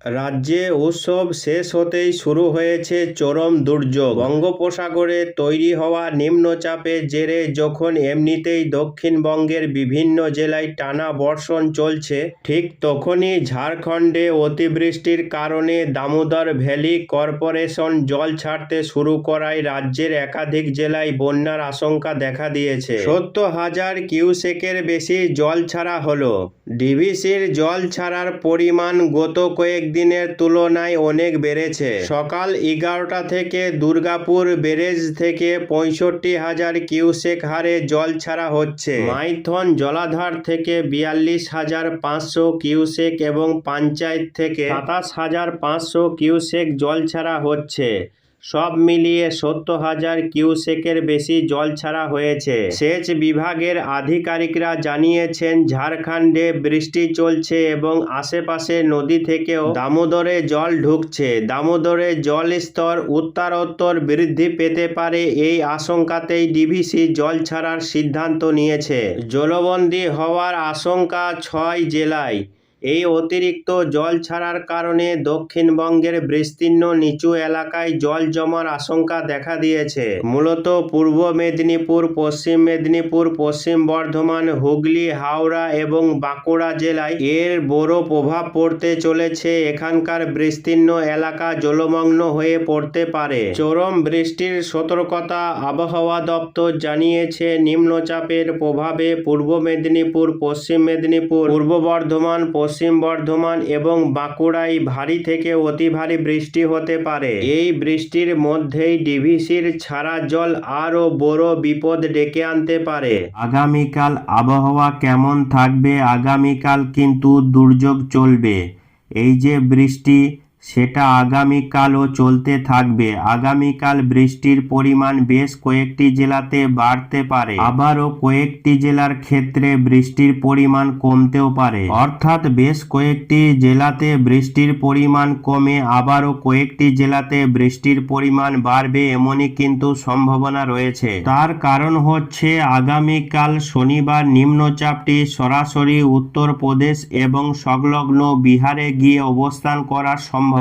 রাজ্যে উৎসব শেষ হতেই শুরু হয়েছে চরম দুর্যোগ। বঙ্গোপসাগরে তৈরি হওয়া নিম্নচাপের জেরে যখন এমনিতেই দক্ষিণবঙ্গের বিভিন্ন জেলায় টানা বর্ষণ চলছে, ঠিক তখনই ঝাড়খণ্ডে অতিবৃষ্টির কারণে দামোদর ভ্যালি কর্পোরেশন জল ছাড়তে শুরু করায় রাজ্যের একাধিক জেলায় বন্যার আশঙ্কা দেখা দিয়েছে। সত্তর হাজার কিউসেকের বেশি জল ছাড়া হলো। ডিভিসির জল ছাড়ার পরিমাণ গত কয়েকদিনের তুলনায় অনেক বেড়েছে। সকাল এগারোটা থেকে দুর্গাপুর ব্যারেজ থেকে পঁয়ষট্টি হাজার কিউসেক হারে জল ছাড়া হচ্ছে। মাইথন জলাধার থেকে বিয়াল্লিশ হাজার পাঁচশো কিউসেক এবং পঞ্চায়েত থেকে সাতাশ হাজার পাঁচশো কিউসেক জল ছাড়া হচ্ছে। সব মিলিয়ে সত্তর হাজার কিউসেকের বেশি জল ছাড়া হয়েছে। সেচ বিভাগের আধিকারিকরা জানিয়েছেন, ঝাড়খণ্ডে বৃষ্টি চলছে এবং আশেপাশে নদী থেকেও দামোদরে জল ঢুকছে। দামোদরে জল স্তর উত্তরোত্তর বৃদ্ধি পেতে পারে এই আশঙ্কাতেই ডিভিসি জল ছাড়ার সিদ্ধান্ত নিয়েছে। জলবন্দী হওয়ার আশঙ্কা ছয় জেলায়। এই অতিরিক্ত জল ছাড়ার কারণে দক্ষিণবঙ্গের বিস্তীর্ণ নিচু এলাকায় জল জমার আশঙ্কা দেখা দিয়েছে। মূলত পূর্ব মেদিনীপুর, পশ্চিম মেদিনীপুর, পশ্চিম বর্ধমান, হুগলি, হাওড়া এবং বাঁকুড়া জেলায় এর বড় প্রভাব পড়তে চলেছে। এখানকার বিস্তীর্ণ এলাকা জলমগ্ন হয়ে পড়তে পারে। চরম বৃষ্টির সতর্কতা আবহাওয়া দপ্তর জানিয়েছে, নিম্নচাপের প্রভাবে পূর্ব মেদিনীপুর, পশ্চিম মেদিনীপুর, পূর্ব বর্ধমান পশ্চিম বর্ধমান এবং বাঁকুড়ায় ভারী থেকে অতি ভারী বৃষ্টি হতে পারে। এই বৃষ্টির মধ্যেই ডিভিসির ছাড়া জল আরও বড় বিপদ ডেকে আনতে পারে। আগামীকাল আবহাওয়া কেমন থাকবে? আগামীকাল কিন্তু দুর্যোগ চলবে। এই যে বৃষ্টি সেটা আগামীকালও চলতে থাকবে। আগামীকাল বৃষ্টির পরিমাণ বেশ কয়েকটি জেলাতে বাড়তে পারে। আবারও কয়েকটি জেলার ক্ষেত্রে বৃষ্টির পরিমাণ কমতেও পারে। অর্থাৎ বেশ কয়েকটি জেলাতে বৃষ্টির পরিমাণ কমে আবারও কয়েকটি জেলাতে বৃষ্টির পরিমাণ বাড়বে এমনই কিন্তু সম্ভাবনা রয়েছে। তার কারণ হচ্ছে আগামীকাল শনিবার নিম্নচাপটি সরাসরি উত্তরপ্রদেশ এবং সংলগ্ন বিহারে গিয়ে অবস্থান করার সম্ভাবনা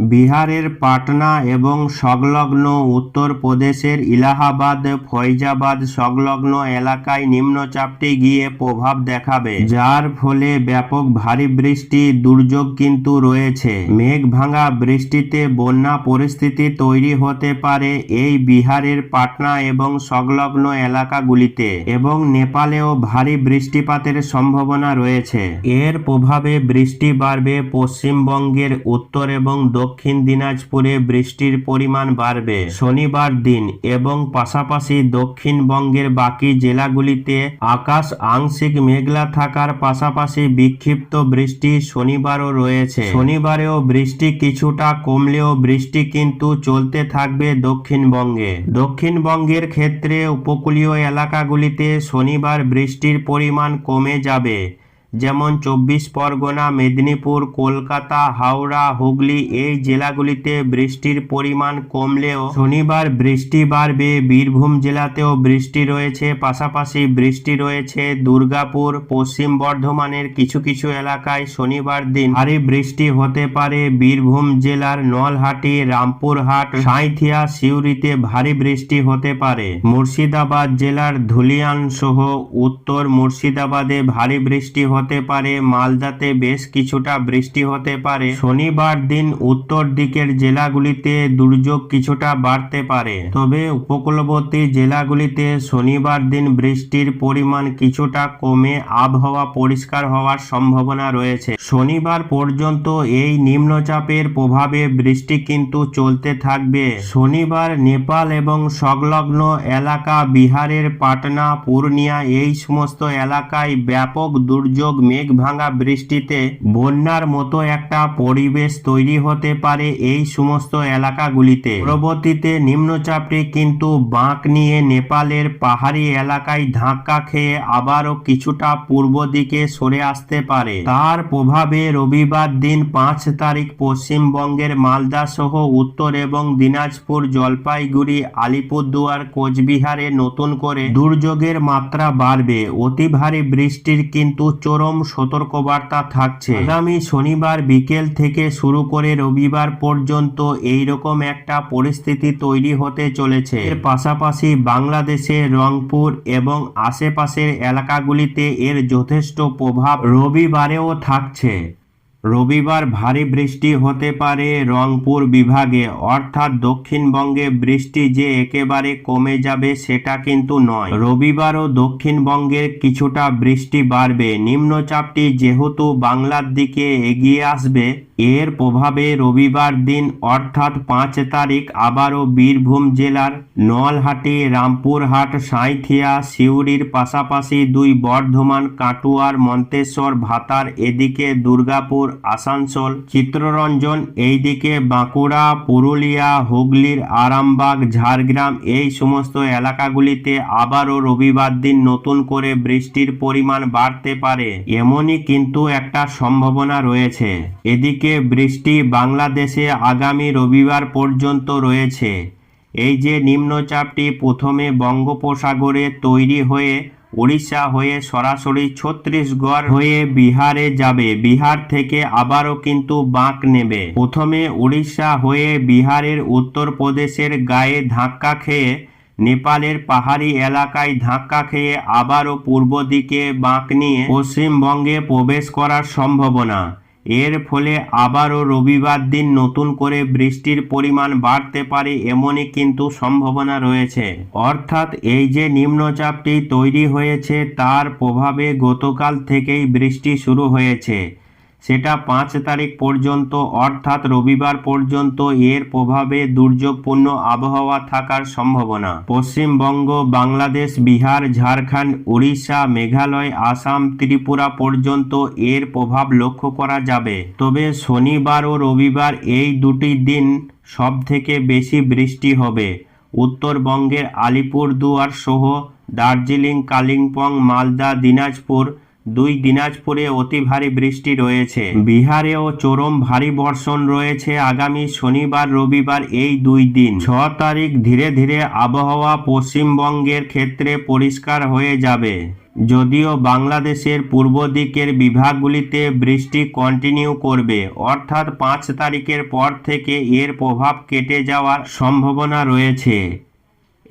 বিহারের পাটনা এবং সংলগ্ন উত্তরপ্রদেশের ইলাহাবাদ ফৈজাবাদ সংলগ্ন এলাকায় নিম্নচাপটি গিয়ে প্রভাব দেখাবে। যার ফলে ব্যাপক ভারী বৃষ্টি, দুর্যোগ কিন্তু রয়েছে। মেঘ ভাঙা বৃষ্টিতে বন্যা পরিস্থিতি তৈরি হতে পারে এই বিহারের পাটনা এবং সংলগ্ন এলাকাগুলিতে এবং নেপালেও ভারী বৃষ্টিপাতের সম্ভাবনা রয়েছে। এর প্রভাবে বৃষ্টি বাড়বে পশ্চিমবঙ্গের উত্তর এবং দক্ষিণ দিনাজপুরে বৃষ্টির পরিমাণ বাড়বে। শনিবার দিন এবং পাশাপাশি দক্ষিণবঙ্গের বাকি জেলাগুলিতে আকাশ আংশিক মেঘলা থাকার পাশাপাশি বিক্ষিপ্ত বৃষ্টি শনিবারও রয়েছে। শনিবারেও বৃষ্টি কিছুটা কমলেও বৃষ্টি কিন্তু চলতে থাকবে দক্ষিণবঙ্গে। দক্ষিণবঙ্গের ক্ষেত্রে উপকূলীয় এলাকাগুলিতে শনিবার বৃষ্টির পরিমাণ কমে যাবে। যেমন চব্বিশ পরগনা, মেদিনীপুর, কলকাতা, হাওড়া, হুগলি, এই জেলাগুলিতে বৃষ্টির পরিমাণ কমলেও শনিবার বৃষ্টি বাড়বে। বীরভূম জেলাতেও বৃষ্টি রয়েছে, পাশাপাশি বৃষ্টি রয়েছে দুর্গাপুর, পশ্চিম বর্ধমানের কিছু কিছু এলাকায় শনিবার দিন ভারী বৃষ্টি হতে পারে। বীরভূম জেলার নলহাটি, রামপুরহাট, সাঁইথিয়া, সিউড়িতে ভারী বৃষ্টি হতে পারে। মুর্শিদাবাদ জেলার ধুলিয়ান সহ উত্তর মুর্শিদাবাদে ভারী বৃষ্টি হতে পারে, মালদাতে বেশ কিছুটা বৃষ্টি হতে পারে। শনিবার দিন উত্তর দিকের জেলাগুলিতে দুর্যোগ কিছুটা বাড়তে পারে। তবে উপকূলবর্তী জেলাগুলিতে শনিবার দিন বৃষ্টির পরিমাণ কিছুটা কমে আবহাওয়া পরিষ্কার হওয়ার সম্ভাবনা রয়েছে। শনিবার পর্যন্ত এই নিম্নচাপের প্রভাবে বৃষ্টি কিন্তু চলতে থাকবে। শনিবার নেপাল এবং সংলগ্ন এলাকা বিহারের পাটনা পূর্ণিয়া এই সমস্ত এলাকায় ব্যাপক দুর্যোগ মেঘ ভাঙা বৃষ্টিতে বন্যার মতো একটা পরিবেশ তৈরি হতে পারে এই সমস্ত এলাকাগুলিতে। পরবর্তীতে নিম্নচাপটি কিন্তু বাঁক নিয়ে নেপালের পাহাড়ি এলাকায় ধাক্কা খেয়ে আবারও কিছুটা পূর্ব দিকে সরে আসতে পারে। তার প্রভাবে রবিবার দিন পাঁচ তারিখ পশ্চিমবঙ্গের মালদা সহ উত্তর এবং দিনাজপুর জলপাইগুড়ি, আলিপুরদুয়ার, কোচবিহারে নতুন করে দুর্যোগের মাত্রা বাড়বে। অতি ভারী বৃষ্টির কিন্তু চরম চরম সতর্কবার্তা থাকছে। আগামী শনিবার বিকেল থেকে শুরু করে রবিবার পর্যন্ত এই রকম একটা পরিস্থিতি তৈরি হতে চলেছে। এর পাশাপাশি বাংলাদেশে রংপুর এবং আশেপাশের এলাকাগুলিতে এর যথেষ্ট প্রভাব রবিবারেও থাকছে। রবিবার ভারী বৃষ্টি হতে পারে রংপুর বিভাগে, অর্থাৎ দক্ষিণবঙ্গে বৃষ্টি যে একেবারে কমে যাবে সেটা কিন্তু নয়। রবিবারও দক্ষিণবঙ্গের কিছুটা বৃষ্টি বাড়বে। নিম্নচাপটি যেহেতু বাংলার দিকে এগিয়ে আসবে এর প্রভাবে রবিবার দিন, অর্থাৎ পাঁচ তারিখ, আবারও বীরভূম জেলার নলহাটি, রামপুরহাট, সাঁইথিয়া, সিউড়ির পাশাপাশি দুই বর্ধমান, কাটুয়ার, মন্তেশ্বর, ভাতার, এদিকে দুর্গাপুর, আসানসোল চিত্ররঞ্জন এইদিকে বাঁকুড়া, পুরুলিয়া, হুগলির আরামবাগ, ঝাড়গ্রাম এই সমস্ত এলাকাগুলিতে আবারও রবিবার দিন নতুন করে বৃষ্টির পরিমাণ বাড়তে পারে। এমনই কিন্তু একটা সম্ভাবনা রয়েছে। এদিকে বৃষ্টি বাংলাদেশে আগামী রবিবার পর্যন্ত রয়েছে। এই যে নিম্নচাপটি প্রথমে বঙ্গোপসাগরে তৈরি হয়ে উড়িষ্যা হয়ে সরাসরি ছত্তিশগড় হয়ে বিহারে যাবে। বিহার থেকে আবারও কিন্তু বাঁক নেবে। প্রথমে উড়িষ্যা হয়ে বিহারের উত্তরপ্রদেশের গায়ে ধাক্কা খেয়ে নেপালের পাহাড়ি এলাকায় ধাক্কা খেয়ে আবারও পূর্ব দিকে বাঁক নিয়ে পশ্চিমবঙ্গে প্রবেশ করার সম্ভাবনা। এর ফলে আবারও রবিবার দিন নতুন করে বৃষ্টির পরিমাণ বাড়তে পারে এমনই কিন্তু সম্ভাবনা রয়েছে। অর্থাৎ এই যে নিম্নচাপটি তৈরি হয়েছে, তার প্রভাবে গতকাল থেকেই বৃষ্টি শুরু হয়েছে। সেটা পাঁচ তারিখ পর্যন্ত, অর্থাৎ রবিবার পর্যন্ত এর প্রভাবে দুর্যোগপূর্ণ আবহাওয়া থাকার সম্ভাবনা। পশ্চিমবঙ্গ, বাংলাদেশ, বিহার, ঝাড়খণ্ড, উড়িষ্যা, মেঘালয়, আসাম, ত্রিপুরা পর্যন্ত এর প্রভাব লক্ষ্য করা যাবে। তবে শনিবার ও রবিবার এই দুটি দিন সব থেকে বেশি বৃষ্টি হবে। উত্তরবঙ্গের আলিপুরদুয়ার সহ দার্জিলিং, কালিম্পং, মালদা, দিনাজপুর দুই দিনাজপুরে অতি ভারী বৃষ্টি রয়েছে। বিহারেও চরম ভারী বর্ষণ রয়েছে আগামী শনিবার, রবিবার এই দুই দিন। ছ তারিখ ধীরে ধীরে আবহাওয়া পশ্চিমবঙ্গের ক্ষেত্রে পরিষ্কার হয়ে যাবে। যদিও বাংলাদেশের পূর্ব দিকের বিভাগগুলিতে বৃষ্টি কন্টিনিউ করবে, অর্থাৎ পাঁচ তারিখের পর থেকে এর প্রভাব কেটে যাওয়ার সম্ভাবনা রয়েছে।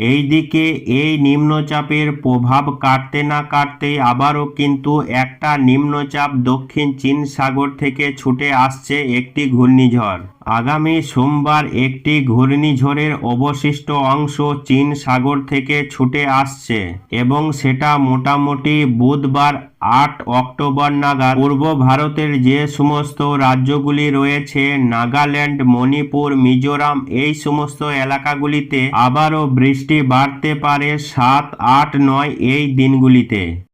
এইদিকে এই নিম্নচাপের প্রভাব কাটতে না কাটতেই আবারও কিন্তু একটা নিম্নচাপ দক্ষিণ চীন সাগর থেকে ছুটে আসছে একটি ঘূর্ণিঝড়। আগামী সোমবার একটি ঘূর্ণিঝড়ের অবশিষ্ট অংশ চীন সাগর থেকে ছুটে আসছে এবং সেটা মোটামুটি বুধবার আট অক্টোবর নাগাদ পূর্ব ভারতের যে সমস্ত রাজ্যগুলি রয়েছে, নাগাল্যান্ড, মণিপুর, মিজোরাম, এই সমস্ত এলাকাগুলিতে আবারও বৃষ্টি বাড়তে পারে সাত, আট, নয় এই দিনগুলিতে।